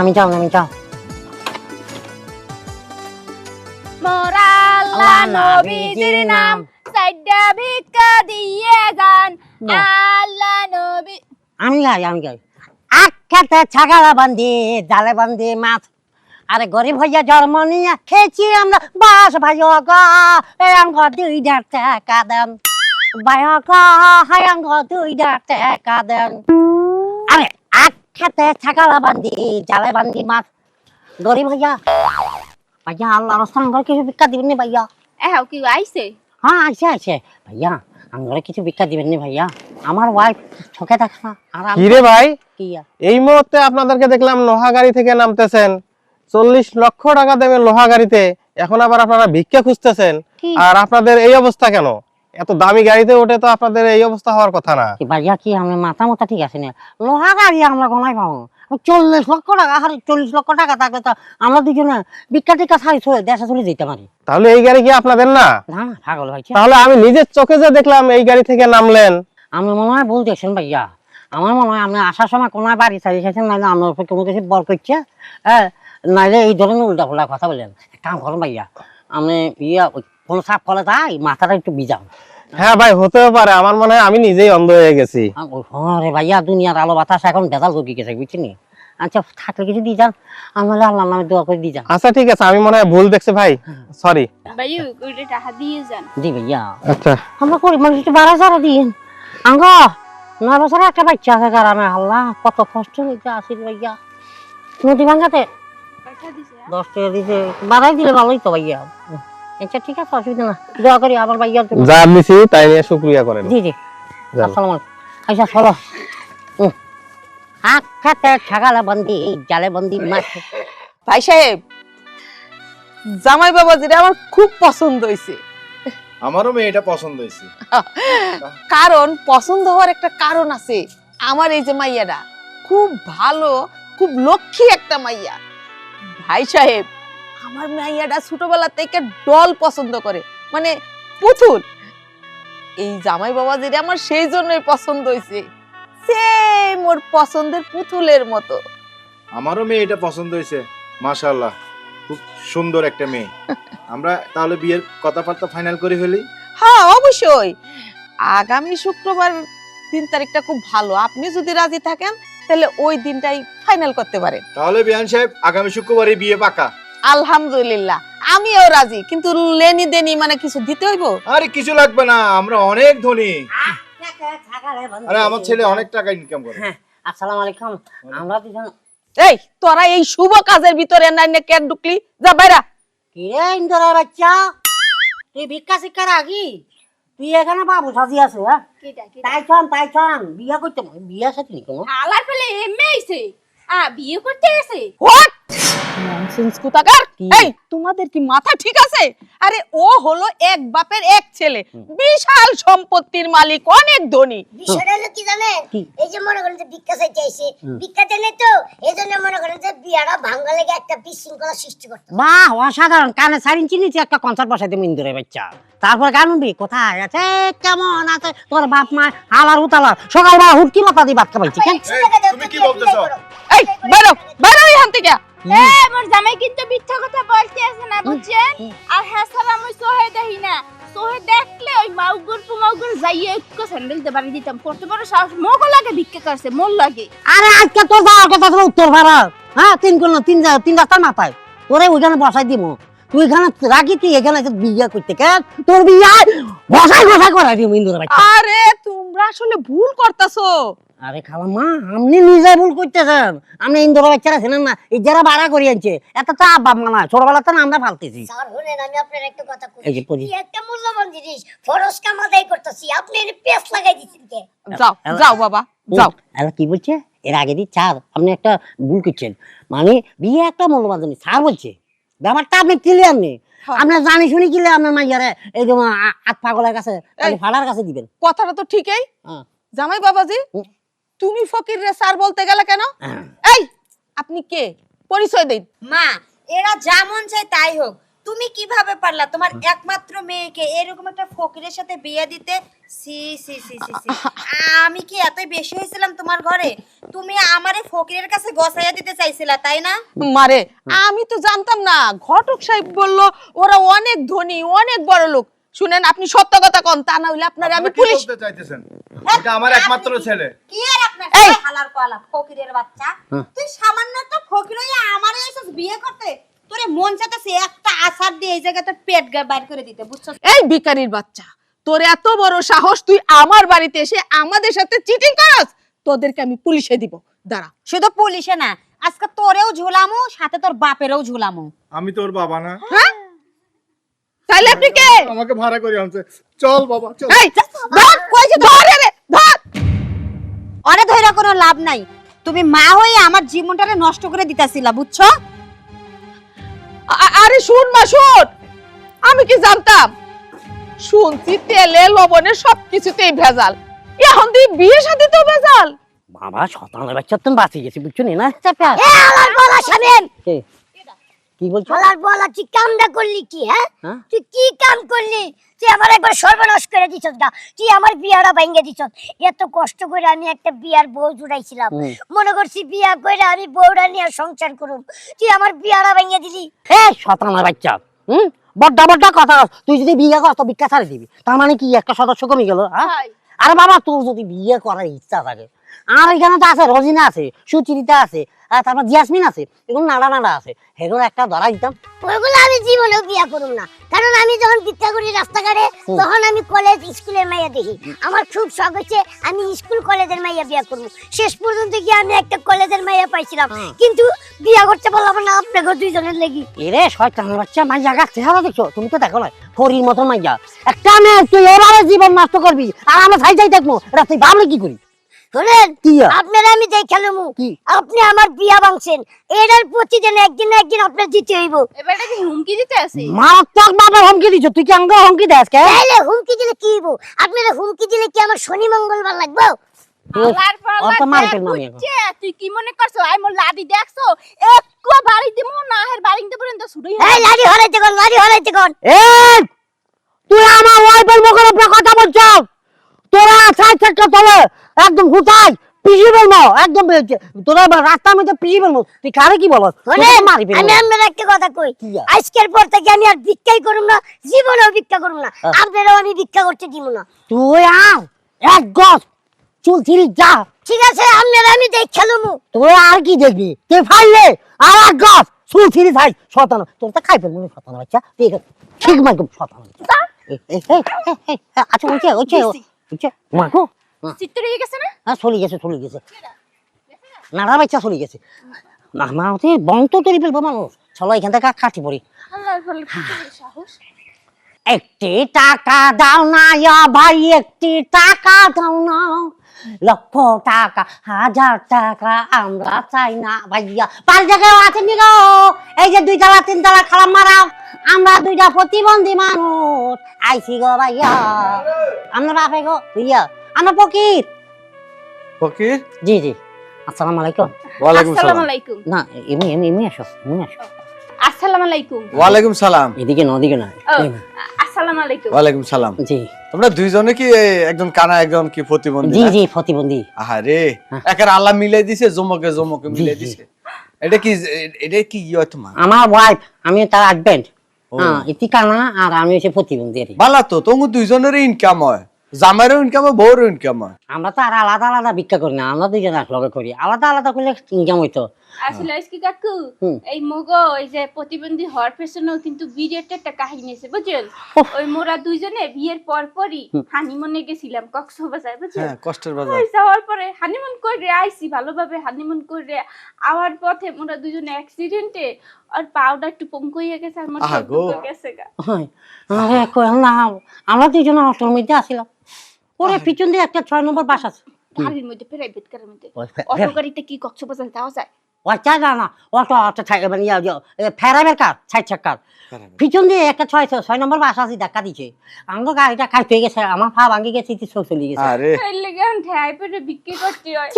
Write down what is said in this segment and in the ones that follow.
নামি যাও নামি যাও মোরাল্লা নবীজির নাম সাইডা ভিক্ষা দিয়ে যান। আল্লাহ নবী আমি গাই আমি গাই। আখ্যাতে ছাগালা বান্ধি জালে বান্ধি মাছ। আরে গরিব হইয়া জন্ম নিয়ে খেয়েছি আমরা। বাস ভাই অঙ্গ দুইটা টাকা দেন। ভাই অঙ্গ দুইটা টাকা দেন। আরে আখ্যাতে ছাগালা বান্ধি জালে বান্ধি মাছ। গরিব হইয়া। ভাইয়া আল্লাহ রস্তান কিছু ভিক্ষা দিবেন নি ভাইয়া? এহাও কি আইছে? হ্যাঁ আছে আছে ভাইয়া আমরা কিছু ভিক্ষা দিবেন নি ভাইয়া? আমার ওয়াইফ ঠকে থাকে আর আমি কিরে ভাই? কি আর? এই মুহূর্তে আপনাদেরকে দেখলাম লোহা গাড়ি থেকে নামতেছেন। চল্লিশ লক্ষ টাকা দেবে লোহা গাড়িতে। এখন আবার আপনারা ভিক্ষা খুঁজতেছেন। কি? আর আপনাদের এই অবস্থা কেন? এত দামি গাড়িতে ওঠে তো আপনাদের এই অবস্থা হওয়ার কথা না। ভাইয়া কি আমরা মাথা মাথা ঠিক আছে না? লোহা গাড়ি আমরা কোনায় পাবো। চল্লিশ লক্ষ টাকা আর চল্লিশ লক্ষ টাকা থাকলে তো আমরা দুজনে ভিক্ষা টিক্ষা ছাড়ি চলে দেশে চলে যেতে পারি। তাহলে এই গাড়ি কি আপনাদের না? পাগল ভাইছে তাহলে আমি নিজের চোখে যে দেখলাম এই গাড়ি থেকে নামলেন। আমি মনে হয় ভুল দেখছেন ভাইয়া। আমার মনে হয় আপনি আসার সময় কোনায় বাড়ি ছাড়ি এসেছেন নাহলে আমার উপর কোনো কিছু বল করছে। হ্যাঁ নাহলে এই ধরনের উল্টা কথা বলেন। কাম করুন ভাইয়া আমি ইয়া কোনো সাপ ফলে তাই? মাথাটা একটু বিজাম হ্যাঁ ভাই হতেও পারে। আমার মনে হয় আমি নিজেই অন্ধ হয়ে গেছি। রে ভাইয়া দুনিয়ার আলো বাতাস এখন বেদাল ঢুকে গেছে বুঝছেন আচ্ছা থাকলে কিছু দিয়ে যান। আমি আল্লাহ নামে দোয়া করে দিয়ে যান। আচ্ছা ঠিক আছে। আমি মনে হয় ভুল দেখছি ভাই। সরি ভাইউ ওইটা টাকা দিয়ে যান। জি ভাইয়া। আচ্ছা। আমরা মানুষ একটু বাড়া সারা দিন আঙ্গ নয় বছর একটা বাচ্চা আছে গ্রামে আল্লাহ। কত কষ্ট হয়েছে আসিল ভাইয়া। নদী ভাঙ্গাতে টাকা দশ টাকা দিছে। বাড়াই দিলে ভালোই তো ভাইয়া। আচ্ছা ঠিক আছে অসুবিধা না। দোয়া করি আমার ভাইয়ার জন্য। যা তাই নিয়ে শুক্রিয়া করেন। জি জি। আসসালামু আলাইকুম। আচ্ছা চলো আখাতে ছাগালে বন্দি জালে বন্দি মাছ ভাই সাহেব জামাই বাবাজিরে আমার খুব পছন্দ হয়েছে আমারও মেয়েটা পছন্দ হয়েছে কারণ পছন্দ হওয়ার একটা কারণ আছে। আমার এই যে মাইয়াটা খুব ভালো খুব লক্ষ্মী একটা মাইয়া। ভাই সাহেব আমার মাইয়াটা ছোটবেলা থেকে ডল পছন্দ করে মানে পুতুল। এই জামাই বাবাজিরে আমার সেই জন্যই পছন্দ হয়েছে সেম ওর পছন্দের পুতুলের মতো। আমারও মেয়েটা পছন্দ হয়েছে মাশাআল্লাহ খুব সুন্দর একটা মেয়ে। আমরা তাহলে বিয়ের কথাবার্তা ফাইনাল করে ফেলি? হ্যাঁ অবশ্যই। আগামী শুক্রবার তিন তারিখটা খুব ভালো। আপনি যদি রাজি থাকেন তাহলে ওই দিনটাই ফাইনাল করতে পারেন। তাহলে বিয়ান সাহেব আগামী শুক্রবারই বিয়ে পাকা। আলহামদুলিল্লাহ আমিও রাজি কিন্তু লেনি দেনি মানে কিছু দিতে হইব? আরে কিছু লাগবে না আমরা অনেক ধনী। আরে আমার ছেলে অনেক টাকা ইনকাম করে। হ্যাঁ আসসালামু আলাইকুম আমরা দুজন এই তোরা এই শুভ কাজের ভিতরে নাই না কেন ঢুকলি? যা বাইরা। কি রে ইন্দোরা বাচ্চা? তুই ভিক্ষা শিক্ষা রাখি তুই এখানে বাবু সাজি আছে হ্যাঁ? তাই চন তাই চন বিয়া করতে বিয়া সাথে নি কোনো? আলার ফেলে এমএ আইছে। আ বিয়ে করতে গেছে হোয়াট? ননসেন্স কুতাকার! এই তোমাদের কি মাথা ঠিক আছে? আরে ও হলো এক বাপের এক ছেলে। বিশাল সম্পত্তির মালিক অনেক ধনী। বিষয়টা হলো কি জানেন? এই যে মনে করেন যে ভিক্ষা চাইতে আইছে ভিক্ষা দেনে তো এই মনে করেন যে বিয়াটা ভাঙ্গা লেগে একটা বিশৃঙ্খলা সৃষ্টি করতে। বাহ অসাধারণ। কানে সার ইঞ্চি একটা কনসার্ট বসাই দেবো বাচ্চা। তারপর গান উঠবি কোথায় আছে? কেমন আছে? তোর বাপ মা হালার উতালার। সকালবেলা হুটকি মাথা দিয়ে ভাত খাবাইছি কেন? তুমি কি বলতেছো? এই বাইরো বাইরো এখান থেকে। এ মোর জামাই কিন্তু মিথ্যা কথা বলতে আছে না বুঝছেন আর হ্যাঁ সালাম আমি সোহে দেখি না সোহে দেখলে ওই মাউগুর পুমাউগুর যাইয়ে একটু স্যান্ডেল দে দিতাম। করতে পারো সাহস মোগো লাগে ভিক্ষা করছে মোর লাগে। আরে আজকে তোর যাওয়ার কথা ছিল উত্তর ভাড়া হ্যাঁ তিন কোন তিন তিন রাস্তার মাথায়। তোরে ওইখানে বসাই দিব তুই এখানে রাখি তুই এখানে বিয়া করতে কেন তোর বিয়া বসাই বসাই ইন্দুরে আরে তোমরা আসলে ভুল করতেছো। আরে খালাম্মা আপনি নিজে ভুল করতেছেন। আপনি ইন্দুরে বাচ্চারা ছিলেন না এই যারা ভাড়া করে আনছে এত তো মানা ছোটবেলা তো আমরা ফালতেছি। স্যার শুনেন আমি আপনার একটা কথা কই। এই যে একটা মূল্যবান জিনিস ফরজ কামাদাই করতেছি আপনি এর পেস লাগাই দিচ্ছেন কে? যাও যাও বাবা যাও। এলা কি বলছে? এর আগে দিয়ে চার আপনি একটা ভুল করছেন। মানে বিয়ে একটা মূল্যবান জিনিস স্যার বলছে। ব্যাপারটা আপনি ক্লিয়ার নেই। হ্যাঁ। আপনি জানি শুনি কিলে আপনার মাইয়ারে এই যে আট পাগলের কাছে খালি ফাড়ার কাছে দিবেন। কথাটা তো ঠিকই। হ্যাঁ। জামাই বাবাজি। তুমি ফকির রে স্যার বলতে গেলে কেন? হ্যাঁ। এই আপনি কে? পরিচয় দিন। মা এরা যা মন চায় তাই হোক। তুমি কীভাবে পারলা তোমার একমাত্র মেয়েকে এরকম একটা ফকিরের সাথে বিয়ে দিতে? সি সি সি সি সি। আমি কি এতই বেশি হয়েছিলাম তোমার ঘরে? তুমি আমারে ফকিরের কাছে গসাইয়া দিতে চাইছিলা তাই না? মারে আমি তো জানতাম না ঘটক সাহেব বলল ওরা অনেক ধনী অনেক বড় লোক শুনেন আপনি সত্য কথা কন তা না হইলে আপনার আমি পুলিশ বলতে চাইতেছেন? এটা আমার একমাত্র ছেলে। কি আর আপনার এই! হালার পালা ফকিরের বাচ্চা? তুই সামান্য একটা ফকির হয়ে আমারে এসে বিয়ে করতে তোরে মন চাইতেছে একটা আসার দিয়ে এই জায়গায় তোর পেট গা- বাইর করে দিতে বুঝছ এই ভিখারির বাচ্চা তোর এত বড় সাহস তুই আমার বাড়িতে এসে আমাদের সাথে চিটিং করস? তোদেরকে আমি পুলিশে দিব। দাঁড়া। শুধু পুলিশে না আজকে তোরেও ঝুলামু সাথে তোর বাপেরও ঝুলামু। আমি তোর বাবা না। হ্যাঁ? তাইলে আপনি কে? আমাকে ভাড়া করে আনছে। চল বাবা চল। এই ধর কই যে ধর রে ধর। অরে ধৈর্য কোনো লাভ নাই। তুমি মা হয়ে আমার জীবনটারে নষ্ট করে দিতাছিলা বুঝছ? আরে শুন মা শুন। আমি কি জানতাম? শুনছি তেলে লবণে সবকিছুতেই ভেজাল। এখন তুই বিয়ে শাদি তো ভেজাল। বাবা শতানের বাচ্চা তুমি বাঁচি গেছি বুঝছ না চাপা। এ আলার বলা শামিম কে? বলছো? আলার বলা তুই কামটা করলি কি হ্যাঁ? হ্যাঁ? তুই কি কাম করলি? তুই আমার একবার সর্বনাশ করে দিছস গা। তুই আমার বিয়াটা দিছস। এত কষ্ট করে আমি একটা বিয়ার বউ জুড়াইছিলাম। মনে করছি বিয়া করে আমি নিয়ে সংসার করুম। তুই আমার বিয়াটা দিলি। এ শতানের বাচ্চা। হুম? বড্ডা বড্ডা কথা তুই যদি বিয়ে কর তো ভিক্ষা ছাড়ি দিবি। তার মানে কি একটা সদস্য কমে গেল হ্যাঁ। আরে বাবা তোর যদি বিয়ে করার ইচ্ছা থাকে আর এখানে তো আছে রজিনা আছে সুচিরিতা আছে আর তারপর জিয়াসমিন আছে এগুলো নাড়া নাড়া আছে। সেগুলো একটা ধরা দিতাম। ওইগুলো আমি জীবনেও বিয়া করুম না। কারণ আমি যখন ভিক্ষা করি রাস্তাঘাটে তখন আমি কলেজ স্কুলের মাইয়া দেখি। আমার খুব শখ হচ্ছে আমি স্কুল কলেজের মাইয়া বিয়া করব শেষ পর্যন্ত গিয়ে আমি একটা কলেজের মাইয়া পাইছিলাম। কিন্তু বিয়া করতে পারলাম না আপনাকে দুইজনের লেগে। এরে শয়তানের বাচ্চা মাইয়া গাছ চেহারা দেখছ তুমি তো দেখো না ফরির মতন মাইয়া। একটা মেয়ে তুই এবারে জীবন নষ্ট করবি আর আমরা সাই যাই দেখব। এটা তুই ভাবলে কি করি শোনেন আমি? আপনি আমার বিয়া ভাঙছেন। এটার প্রতিদিন একদিন একদিন আপনার দিতে হইব। এবার কি হুমকি দিতে আছে মারাত্মক ভাবে হুমকি দিচ্ছ তুই কি আঙ্গ হুমকি দেস কে? তাইলে হুমকি দিলে কি হইব? আপনারা হুমকি দিলে কি আমার শনি মঙ্গলবার লাগবে? তুই কি মনে করছ? আই মোর লাদি দেখছ? একটু বাড়ি দিমু না হের বাড়ি দিতে পর্যন্ত শুরুই এই লাড়ি হরাইতে কোন লাড়ি হরাইতে কোন। এই! তুই আমার ওয়াইফের মুখের উপরে কথা বলছ তোরা সাইড থেকে তোলে একদম হুতাই একদম তোরা রাস্তার মধ্যে তুই কারে কি বলো শোনেন আমি আপনার একটা কথা কই। আজকের পর থেকে আমি আর ভিক্ষাই করুম না জীবনেও ভিক্ষা করুম না। হ্যাঁ। আপনারাও আমি ভিক্ষা করতে দিব না। তুই আর এক গছ চুল ছিড়ি যা। ঠিক আছে আপনারা আমি দেখালাম তুই আর কি দেখবি? তুই ফাইলে আর এক গছ চুল ছিড়ি থাই শতানো তোর তো খাই ফেলব শতানো বাচ্চা। ঠিক ঠিক মাইকম শতানো এই, আচ্ছা ওইছে ওইছে হয়ে গেছে না? হ্যাঁ চলে গেছে চলে গেছে। নাড়া বাচ্চা চলে গেছে। না মা ওতে বংশ তৈরি ফেলব মানুষ। চলো এখান থেকে কাটি পড়ি আল্লাহর পালা কি করে সাহস? একটি টাকা দাও না ইয়া ভাই একটি টাকা দাও না। লক্ষ টাকা হাজার টাকা আমরা চাই না ভাইয়া। পাঁচ জায়গায় আছে নি গো? এই যে দুই তালা তিন তালা খালাম মারাও আমরা দুইটা প্রতিবন্ধী মানুষ। আইছি গো ভাইয়া। আমরা বাপে গো ভাইয়া আমরা ফকির? ফকির? জি জি। আসসালামু আলাইকুম। ওয়ালাইকুম আসসালামু আলাইকুম। না এমনি এমনি এমনি আসো এমনি আসো। আসসালামু আলাইকুম। ওয়ালাইকুম সালাম। এদিকে না ওদিকে না। আসসালামু আলাইকুম। ওয়ালাইকুম সালাম। জি। তোমরা দুইজনে কি একজন কানা একজন কি প্রতিবন্ধী? জি জি প্রতিবন্ধী। আহারে। আল্লাহ মিলাই দিছে জমকে জমকে মিলাই দিছে। এটা কি এটা কি ইয়ে তোমার? আমার ওয়াইফ আমি তার হাজবেন্ড। হ্যাঁ ইতি কানা আর আমি হচ্ছে প্রতিবন্ধী। আর তো তোমার দুইজনের ইনকাম হয়। জামাইরও ইনকাম হয় বউরও ইনকাম হয়। আমরা তো আর আলাদা আলাদা ভিক্ষা করি না আমরা দুজন একলগে করি। আলাদা আলাদা করলে ইনকাম হইতো। আসলে আজকে কাকু এই মগো এই যে প্রতিবন্ধী হওয়ার পেছনেও কিন্তু একটা কাহিনী আছে ওই মোরা দুইজনে বিয়ের পর পরই হানিমুনে গেছিলাম কক্সবাজার হ্যাঁ কষ্টের বাজার। ওই যাওয়ার পরে হানিমুন করে আইছি ভালোভাবে হানিমুন করে আওয়ার পথে মোরা অ্যাক্সিডেন্টে আর পাউডার একটু পঙ্ক হয়ে গেছে আর মোর। গেছে গা। আরে না আমরা অটোর মধ্যে আসিলাম। ওরে পিছন দিয়ে একটা ছয় নম্বর বাস আছে। গাড়ির মধ্যে প্রাইভেট কারের মধ্যে। ওই অটো গাড়িতে কি কক্সবাজার যাওয়া যায়? ওই চাই না অটো মানে ফেরাবের পিছন দিয়ে একটা ছয় ছয় নম্বর বাস আছে ধাক্কা দিছে। আমার গাড়িটা খাইতে গেছে আমার পা ভাঙি গেছে সব চলে গেছে। আরে। বিক্রি করতে হয়।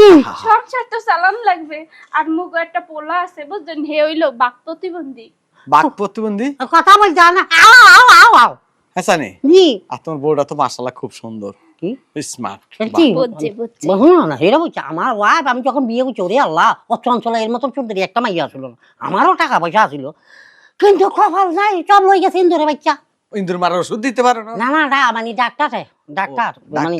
সংসার তো চালান লাগবে। আর মুখ একটা পোলা আছে বুঝছেন? হে হইল বাক প্রতিবন্ধী। বাক প্রতিবন্ধী? কথা বলতে না আও আও আও আও। হ্যাঁ নে জি। আর তোমার বউটা তো মাশাআল্লাহ খুব সুন্দর। কি? স্মার্ট কি? বুঝছে বুঝছে। বহু না এটা বলছে আমার ওয়াইফ আমি যখন বিয়ে করছি ওরে আল্লাহ অত চঞ্চলা এর মতন চোদ্দ একটা মাইয়া আসলো না। আমারও টাকা পয়সা আসলো। কিন্তু কপাল নাই সব লই গেছে ইন্দুরে বাচ্চা। ইন্দুর মারার ওষুধ দিতে পারো না? না না ডা- মানে ডাক্তার ডাক্তার মানে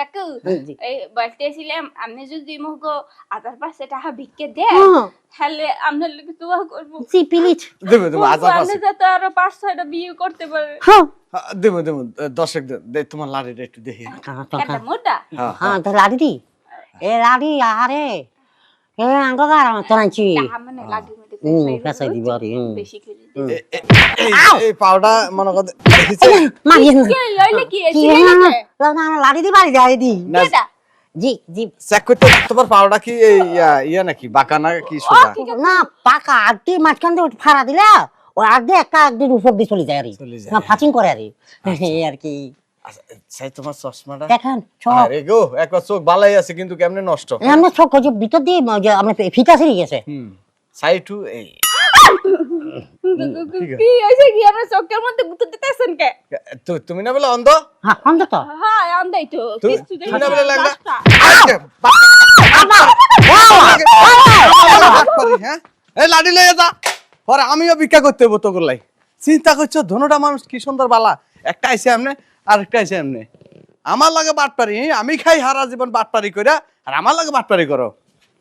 কাকু জি। এই বলতেছিলাম আপনি যদি মুখো আধার পাশে টাকা ভিক্ষে দেন হুম, তাহলে আপনার লোক দোয়া করব। জি প্লিজ দেবো দেবো আপনি পাশে যাতে আরও পাঁচ ছয়টা বিয়ে করতে পারে। হ্যাঁ। দেবো দেবো দর্শক দে তোমার লাড়িটা একটু দেখি। মোটা। হ্যাঁ হ্যাঁ তো লাডি দি। এ লাডি আরে। এ আঙ্গ গার তো নাচি মানে মধ্যে হুম, পয়সা দিব আরে, হুম। বেশি করে দিন। হুম। এ- এ- এই- এই পাউডা মনে কর মারি কে লইলে কি? কি এসে না গেছে? না না লাডি দি বাড়ি যাই দি। জি জি। চেক করতে তোমার পাউডা কি এই ইয়া ইয়া নাকি? বাঁকা না কি সোজা? না পাকা আড্ডি মাঝখান দিয়ে ফাড়া দিলে ওই আড্ডি একটা আড্ডির উপর দিয়ে চলে যায় আর না ফাচিং করে আর এই আর কি। আচ্ছা, তোমার চশমাটা? দেখেন আরে গো একবার চোখ বালাই আছে কিন্তু কেমনে নষ্ট? এমনি চোখ ভিতর দিয়ে যে ফিতা ছিঁড়ে গেছে হুম সাইটু এই। কি হয়েছে কি? আপনার চোখের মধ্যে গুঁতো দিতেছেন কে? তু- তুমি না বলে অন্ধ? হ্যাঁ হ্যাঁ আন্দাই তো। কিছু তুমি না বলে লাগলা রাস্তা। বা- বাট পারি, হ্যাঁ? লাডি যা। পরে আমিও ভিক্ষা করতে হব তোর লাই। চিন্তা করছ ধনুটা মানুষ কি সুন্দর বালা। একটা আইসে এমনে আর একটা আইসে এমনে আমার লাগে বাট পারি আমি খাই হারা জীবন বাট পারি কইরা আর আমার লাগে বাট পারি করো।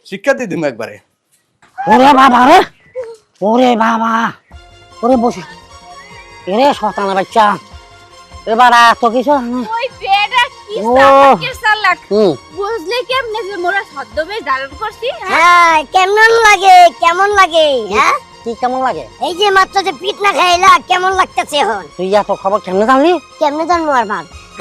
শিক্ষা দিয়ে দিম একবারে। ওরে বাবা রে। ওরে বাবা। ওরে বসে। এরে শতানা বাচ্চা। এবার এত কিছু ওই পেটা কি। সালাকের সালাক বুঝলে কেমনে যে মোরা ছদ্মবে ধারণ করছি হ্যাঁ? হ্যাঁ কেমন লাগে? কেমন লাগে? হ্যাঁ? কি কেমন লাগে? এই যে মাত্র যে পিঠ না খাইলা কেমন লাগতেছে এখন? তুই এত খবর কেমনে জানলি? কেমনে জানব আর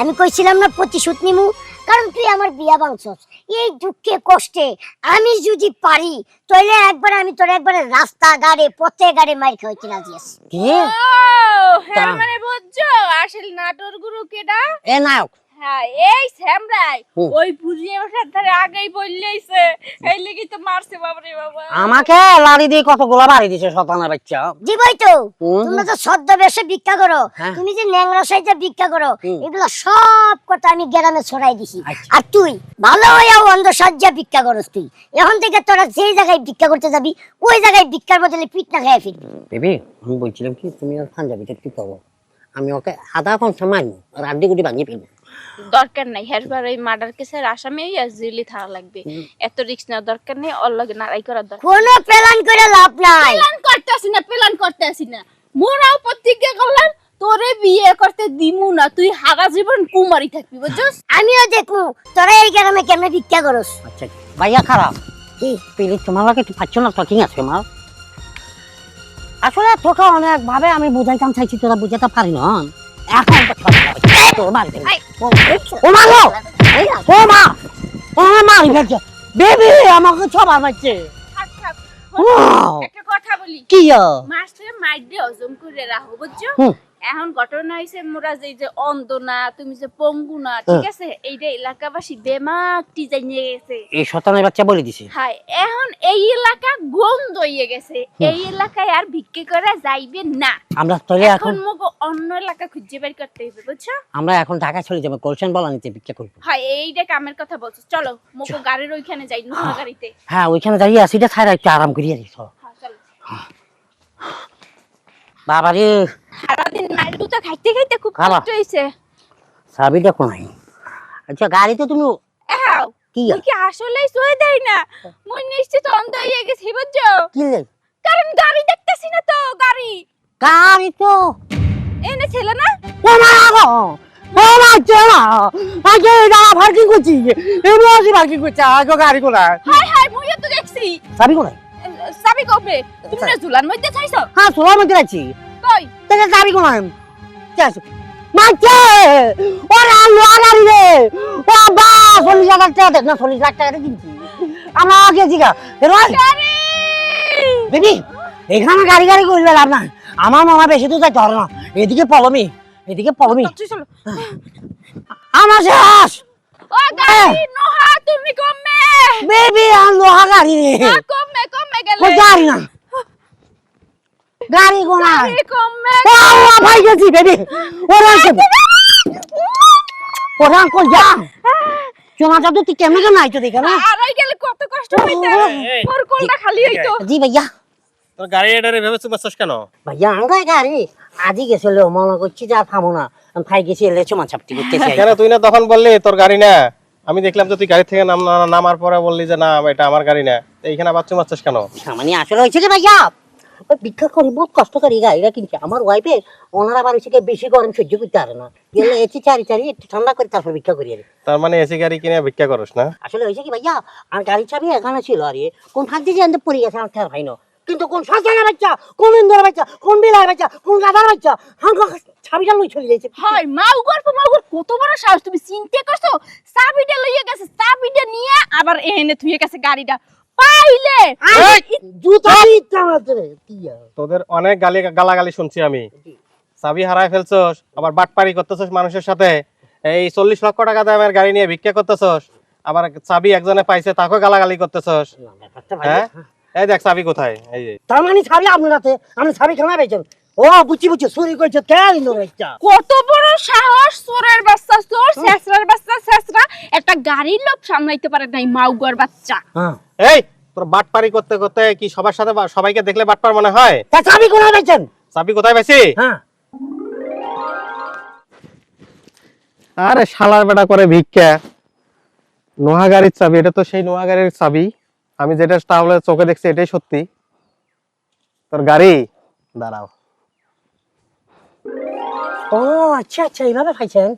আমি কইছিলাম না প্রতিশোধ নিমু কারণ তুই আমার বিয়া ভাঙছস এই দুঃখে কষ্টে আমি যদি পারি তাহলে একবার আমি তোর একবারে রাস্তা গাড়ে পথে গাড়ে মার খাইতে রাজি আছি? কি? ও হ্যাঁ মানে বুঝছ আসল নাটোর গুরু কেডা? এ নায়ক। হ্যাঁ এই স্যামরাই হুম। ওই বুঝিয়ে ওঠার ধারে আগেই বললেইছে এই লেগে তো মারছে বাবারে বাবা। আমাকে লাড়ি দিয়ে কতগুলা বাড়ি দিছে শতানা বাচ্চা? দিবই তো। তোমরা তো সদ্য বেশে ভিক্ষা করো। হ্যাঁ। তুমি যে ন্যাংরা সাইজে ভিক্ষা করো এগুলো সব কথা আমি গ্রামে ছড়াই দিছি। আচ্ছা। আর তুই ভালো হইয়া অন্ধ সাজ্জা ভিক্ষা করস তুই। এখন থেকে তোরা যেই জায়গায় ভিক্ষা করতে যাবি ওই জায়গায় ভিক্ষার বদলে পিঠ না খেয়ে ফিরবি। বেবি আমি বলছিলাম কি তুমি আর পাঞ্জাবিটা কি করব আমি ওকে আধা ঘণ্টা মারবো আর আড্ডি গুটি ভাঙিয়ে ফেলব। দরকার নাই। হেরবার ওই মার্ডার কেসের আসামি আর জেলে থাকা লাগবে। এত রিস্ক নেওয়ার দরকার নেই ওর লগে নারাই করার দরকার কোনো প্ল্যান করে লাভ নাই। প্ল্যান করতে আসি না প্ল্যান করতে আসি না। মোরাও প্রতিজ্ঞা করলাম তোরে বিয়ে করতে দিমু না তুই হারা জীবন কুমারী থাকবি বুঝছস? আমিও দেখব তোরা এই গ্রামে কেমনে ভিক্ষা করস? আচ্ছা ভাইয়া খারাপ। কি? পেলে তোমার লাগে একটু পাচ্ছ না টকিং আছে আমার আসলে তোকে অনেক ভাবে আমি বুঝাইতাম চাইছি তোরা বুঝাতে পারি না। এখন ও- মা গো! ও মা ও মারি ফেলছে বেবি আমাকে ছবার মারছে একটা কথা বলি কি? মাসে মাইডে হজম করে রাখো বুঝছ। এখন ঘটনা হয়েছে মোরা যে যে অন্ধ না তুমি যে পঙ্গু না ঠিক আছে? এইটা এলাকাবাসী বেমাকটি জানিয়ে গেছে। এই শতানের বাচ্চা বলে দিছে। হাই এখন এই এলাকা গন্ধ হয়ে গেছে। এই এলাকায় আর ভিক্ষে করে যাইবে না। আমরা তাহলে এখন মুখ অন্য এলাকা খুঁজে বের করতে হবে বুঝছ? আমরা এখন ঢাকা চলে যাব কোলশন বলা নিতে ভিক্ষা করব। হয় এইটা কামের কথা বলছো। চলো মুখ গাড়ির ওইখানে যাই নোয়া গাড়িতে। হ্যাঁ ওইখানে দাঁড়িয়ে আসি এটা ছাড়া একটু আরাম করিয়ে দিস হ্যাঁ, চলো। বাবা রে সারাদিন মাইল তো খাইতে খাইতে খুব খাবা। কষ্ট হয়েছে চাবিটা কোনাই? আচ্ছা গাড়িতে তুমি আও, কি মুই কি আসলেই সয়ে দেয় না? মুই নিশ্চিত অন্ধ হয়ে গেছি বুঝছ কি রে? কারণ গাড়ি দেখতেছি না তো গাড়ি। গাড়ি তো এনে ছেলে না? ও মা গো। ও মা চলা আগে দাঁড়া পার্কিং করছি। এই বসে পার্কিং করছে আগে গাড়ি কোনায় হাই হাই মুইও তো দেখছি। চাবি কোনায় এ, চাবি কবে? তুমি না ঝুলার মধ্যে চাইছো? হ্যাঁ সোলার মধ্যে আছি কই? দেখে চাবি কোনায় মারছে! ওরা লোয়া গাড়ি রে। ও বা চল্লিশ হাজার টাকা দেখ না চল্লিশ লাখ টাকা কিনছি। আমরা আগে জিগা। বেবি এখানে গাড়ি গাড়ি লাভ না আমার মামা বেশি দূর যাইতে হবে না। এদিকে পলমি এদিকে পলমি আমার শেষ। ও গাড়ি নোহা তুমি কমে। বেবি আর লোহা গাড়ি রে। কমে কমে গেলে। গাড়ি না। গাড়ি আল্লাহ ভাই গেছি বেবি। ওরা আছে ওরা কই যা। সোনা জাদু তুই কেমনে কেন আইতো দেখে না? আড়াই গেলে কত কষ্ট হইতে। ওর কোলটা খালি হইতো। জি ভাইয়া। তোর গাড়ি এটারে ভেবে চুমাচ্ছিস কেন? ভাইয়া আঙ্গাই গাড়ি। আজি গেছিল মনে করছি যা থামো না। আমি খাই গেছি এলে চুমা চাপটি করতেছি কেন তুই না তখন বললি তোর গাড়ি না। আমি দেখলাম যে তুই গাড়ি থেকে নাম নামার পরে বললি যে না এটা আমার গাড়ি না। তো এইখানে আবার চুমাচ্ছিস কেন? সামান্য আসলে হয়েছে কি ভাইয়া। ভিক্ষা করি বহুত কষ্ট করি গাড়িটা কিনছে। আমার ওয়াইফে ওনারা বাড়ি থেকে বেশি গরম সহ্য করতে পারে না। গেলে এসি চারি চারি একটু ঠান্ডা করে তারপর ভিক্ষা করি আর তার মানে এসি গাড়ি কিনে ভিক্ষা করস না? আসলে হয়েছে কি ভাইয়া আর গাড়ি চাবি এখানে ছিল আর। কোন ফাঁক দিয়ে জানতে পড়ে গেছে আমার খেয়াল হয় না। কিন্তু কোন শাসনের বাচ্চা কোন ইন্দোর বাচ্চা কোন বিলার বাচ্চা কোন গাদার বাচ্চা হাঙ্গা ছাবিটা লই চলে যাইছে। হয় মাউগর মাউগর কত বড় সাহস তুমি চিন্তা করছ? চাবিটা লইয়া গেছে চাবিটা নিয়ে আবার এনে থুয়ে গেছে গাড়িটা। পাইলে! জুতা? তোদের অনেক গালি গালাগালি শুনছি আমি। চাবি হারায় ফেলছস আবার বাটপারি করতেছস মানুষের সাথে। এই চল্লিশ লক্ষ টাকা দামের গাড়ি নিয়ে ভিক্ষা করতেছস আবার চাবি একজনে পাইছে তাকেও গালাগালি করতেছস। হ্যাঁ? এই দেখ চাবি কোথায়? এই যে। তার মানে ছাবি আপনার হাতে আপনি ছাবি কেন ও বুঝছি বুঝছি চুরি করছে কত বড় সাহস চোরের বাচ্চা চোর শেষরার বাচ্চা শেষরা একটা গাড়ির লোক সামলাইতে পারে নাই মাউগর বাচ্চা। হ্যাঁ। এই তোর বাটপারি করতে করতে কি সবার সাথে সবাইকে দেখলে বাটপার মনে হয়? তা কোন পেয়েছেন চাবি কোথায় পাইছি? হ্যাঁ। আরে শালার বেটা করে ভিক্ষা। নোহা গাড়ির চাবি এটা তো সেই নোহা গাড়ির চাবি। আমি যেটা তাহলে চোখে দেখছি এটাই সত্যি। তোর গাড়ি? দাঁড়াও। ও আচ্ছা আচ্ছা এইভাবে পাইছেন?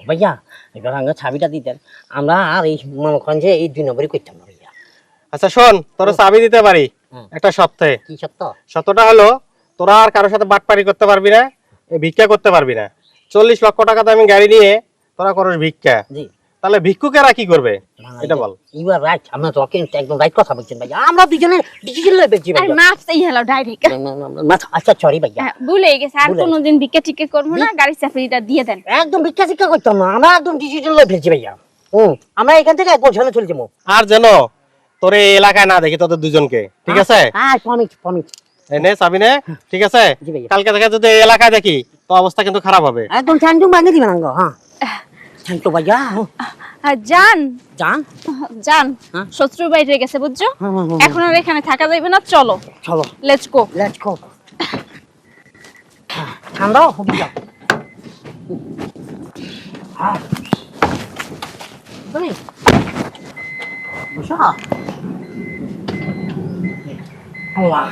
ভাইয়া এবার আমরা চাবিটা দিতেন আমরা আর এই মনে করেন যে এই দুই নম্বরই করতাম না ভাইয়া। আচ্ছা শোন তোর চাবি দিতে পারি একটা সপ্তাহে। কি সপ্তাহ সত্যটা হলো তোরা আর কারোর সাথে বাটপারি করতে পারবি না ভিক্ষা করতে পারবি না। চল্লিশ লক্ষ টাকা তো আমি গাড়ি নিয়ে তোরা করস ভিক্ষা। জি। তাহলে ভিক্ষুকেরা কি করবে? এটা বল। ইউ আর রাইট আমরা তো কিন্তু একদম রাইট কথা বলছেন ভাইয়া। আমরা দুজনে ডিসিশন লয়ে বেঁচি আর ভাইয়া মাপ চাই হলো ডাইরেক্ট না, না, না, না, মাথা- আচ্ছা সরি ভাইয়া। ভুলে গেছে আর কোনোদিন বিকে টিকে করব না গাড়ির চাকরিটা দিয়ে দেন। একদম ভিক্ষা শিক্ষা করতাম না আমরা একদম ডিসিশন লয়ে ফেলছি ভাইয়া হুম আমরা এখান থেকে গোছানো চলছি মো আর যেন তোর এই এলাকায় না দেখি তোদের দুজনকে ঠিক আছে? হ্যাঁ প্রমিস প্রমিস এই নে চাবি নে ঠিক আছে? কালকে থেকে যদি এই এলাকায় দেখি তো অবস্থা কিন্তু খারাপ হবে। একদম বাঁধে দিবেন আঙ্গ হ্যাঁ। থ্যাংক ভাইয়া যান যান যান হ্যাঁ? শত্রু বাইরে গেছে বুঝছ? হুম, হুম, হুম। এখন আর এখানে থাকা যাবে না চলো। চলো। লেটস গো লেটস গো ঠান্ডাও হবে যাও হ্যাঁ তুমি? বসো। আল্লাহ